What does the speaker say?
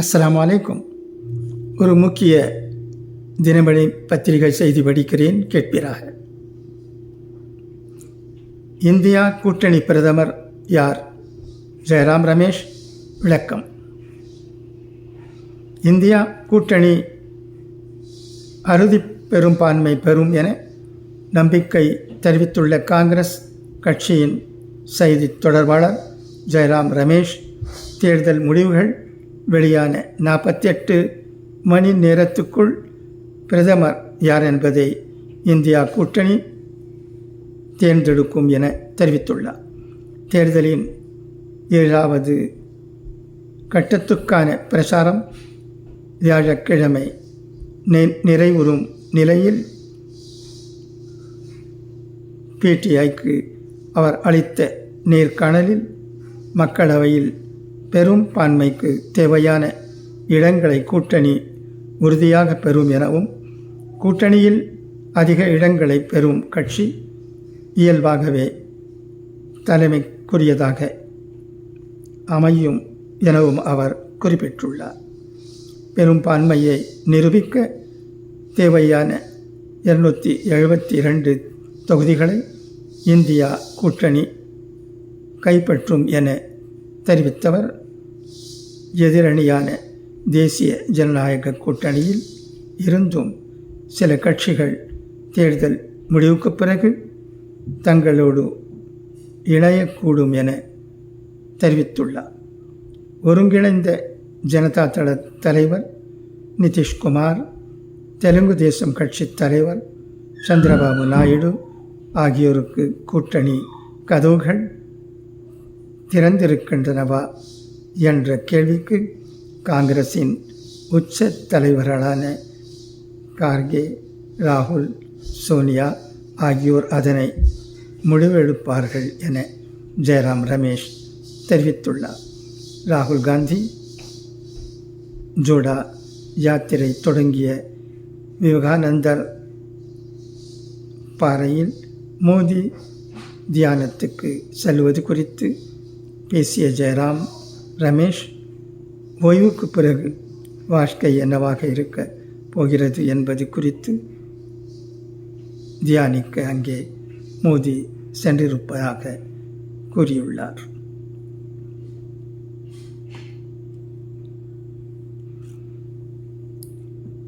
அஸ்லாம் வலைக்கும் ஒரு முக்கிய தினமணி பத்திரிகை செய்தி படிக்கிறேன் கேட்பீராக. இந்தியா கூட்டணி பிரதமர் யார்? ஜெயராம் ரமேஷ் விளக்கம். இந்தியா கூட்டணி அறுதி பெரும்பான்மை பெறும் என நம்பிக்கை தெரிவித்துள்ள காங்கிரஸ் கட்சியின் செய்தி தொடர்பாளர் ஜெயராம் ரமேஷ் தேர்தல் முடிவுகள் வெளியான நாற்பத்தி எட்டு மணி நேரத்துக்குள் பிரதமர் யார் என்பதை இந்தியா கூட்டணி தேர்ந்தெடுக்கும் என தெரிவித்துள்ளார். தேர்தலின் ஏழாவது கட்டத்துக்கான பிரச்சாரம் வியாழக்கிழமை நிறைவுறும் நிலையில் பிடிஐக்கு அவர் அளித்த நேர்காணலில் மக்களவையில் பெரும் பான்மைக்கு தேவையான இடங்களை கூட்டணி உறுதியாக பெறும் எனவும் கூட்டணியில் அதிக இடங்களை பெறும் கட்சி இயல்பாகவே தலைமைக்குரியதாக அமையும் எனவும் அவர் குறிப்பிட்டுள்ளார். பெரும்பான்மையை நிரூபிக்க தேவையான இருநூற்றி எழுபத்தி இரண்டு தொகுதிகளை இந்தியா கூட்டணி கைப்பற்றும் என தெரிவித்தவர் எதிரணியான தேசிய ஜனநாயக கூட்டணியில் இருந்தும் சில கட்சிகள் தேர்தல் முடிவுக்கு பிறகு தங்களோடு இணையக்கூடும் என தெரிவித்துள்ளார். ஒருங்கிணைந்த ஜனதா தள தலைவர் நிதிஷ்குமார் தெலுங்கு தேசம் கட்சி தலைவர் சந்திரபாபு நாயுடு ஆகியோருக்கு கூட்டணி கதவுகள் திறந்திருக்கின்றனவா? என்ற கேள்விக்கு காங்கிரசின் உச்ச தலைவர்களான கார்கே ராகுல் சோனியா ஆகியோர் அதனை முடிவெடுப்பார்கள் என ஜெயராம் ரமேஷ் தெரிவித்துள்ளார். ராகுல் காந்தி ஜோடா யாத்திரை தொடங்கிய விவேகானந்தர் பாறையில் மோதி தியானத்துக்கு செல்வது குறித்து பேசிய ஜெயராம் ரமேஷ் ஓய்வுக்கு பிறகு வாழ்க்கை என்னவாக இருக்க போகிறது என்பது குறித்து தியானிக்க அங்கே மோதி சென்றிருப்பதாக கூறியுள்ளார்.